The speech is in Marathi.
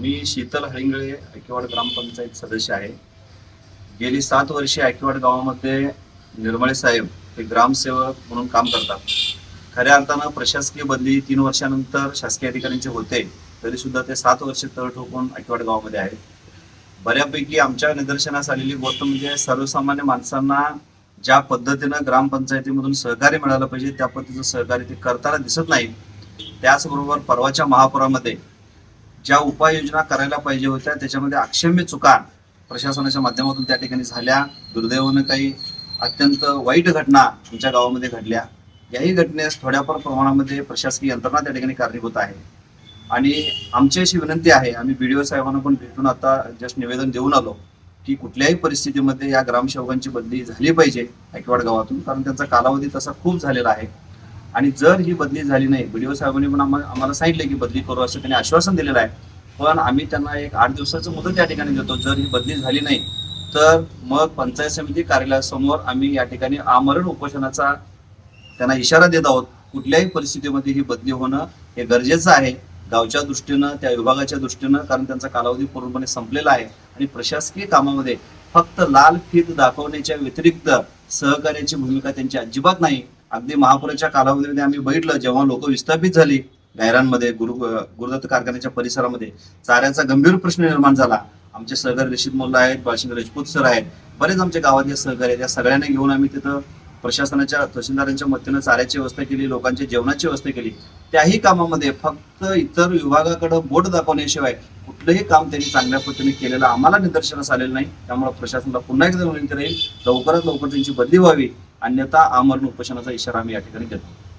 मी शीतल हळिंगळे ऐकेवाड ग्रामपंचायत सदस्य आहे. गेली सात वर्षे ऐकेवाड गावामध्ये निर्मळे साहेब हे ग्रामसेवक म्हणून काम करतात. खऱ्या अर्थानं प्रशासकीय बदली तीन वर्षानंतर शासकीय अधिकाऱ्यांचे होते तरी सुद्धा ते सात वर्षे तळ ठोकून ऐकेवाड गावामध्ये आहेत. बऱ्यापैकी आमच्या निदर्शनास आलेली गोष्ट म्हणजे सर्वसामान्य माणसांना ज्या पद्धतीनं ग्रामपंचायतीमधून सहकार्य मिळालं पाहिजे त्या पद्धतीचं सहकार्य ते करताना दिसत नाही त्याचबरोबर परवाच्या महापुरामध्ये ज्या उपाययोजना करायला पाहिजे होत्या त्याच्यामध्ये अक्षम्य चुका प्रशासनाच्या माध्यमातून त्या ठिकाणी झाल्या. दुर्दैवानं काही अत्यंत वाईट घटना आमच्या गावामध्ये घडल्या. याही घटनेस थोड्याफार प्रमाणामध्ये प्रशासकीय यंत्रणा त्या ठिकाणी कारणीभूत आहे. आणि आमची अशी विनंती आहे आम्ही बी डी ओ साहेबांना पण भेटून आता जस्ट निवेदन देऊन आलो की कुठल्याही परिस्थितीमध्ये या ग्रामसेवकांची बदली झाली पाहिजे ऐकवाड गावातून कारण त्यांचा कालावधी तसा खूप झालेला आहे. आणि जर ही बदली झाली नाही बीडीओ साहेबांनी पण आम्हाला आम्हाला सांगितलं की बदली करू असं त्यांनी आश्वासन दिलेलं आहे. पण आम्ही त्यांना एक आठ दिवसाचं मुदत त्या ठिकाणी देतो. जर ही बदली झाली नाही तर मग पंचायत समिती कार्यालयासमोर आम्ही या ठिकाणी आमरण उपोषणाचा त्यांना इशारा देत आहोत. कुठल्याही परिस्थितीमध्ये ही बदली होणं हे गरजेचं आहे. गावच्या दृष्टीनं त्या विभागाच्या दृष्टीनं कारण त्यांचा कालावधी पूर्णपणे संपलेला आहे. आणि प्रशासकीय कामामध्ये फक्त लाल फीत दाखवण्याच्या व्यतिरिक्त सहकार्याची भूमिका त्यांची अजिबात नाही. अगदी महापुराच्या कालावधीमध्ये आम्ही बघितलं जेव्हा लोक विस्थापित झाली गायरांमध्ये गुरु गुरुदत्त कारखान्याच्या परिसरामध्ये चाऱ्याचा गंभीर प्रश्न निर्माण झाला. आमचे सहकारी रशीद मोल्ला आहेत बाळशिंग राजपूत सर आहेत बरेच आमच्या गावातले सहकारी आहेत. या सगळ्यांना घेऊन आम्ही तिथं प्रशासनाच्या तहसीलदारांच्या मदतीनं चाऱ्याची व्यवस्था केली लोकांच्या जेवणाची व्यवस्था केली. त्याही कामामध्ये फक्त इतर विभागाकडे बोट दाखवण्याशिवाय कुठलंही काम त्यांनी चांगल्या पद्धतीने केलेलं आम्हाला निदर्शनास आलेलं नाही. त्यामुळे प्रशासनाला पुन्हा एकदा विनंती राहील लवकरात लवकर त्यांची बदली व्हावी. अन्यथा आमरण उपोषणाचा इशारा आम्ही या ठिकाणी देतो.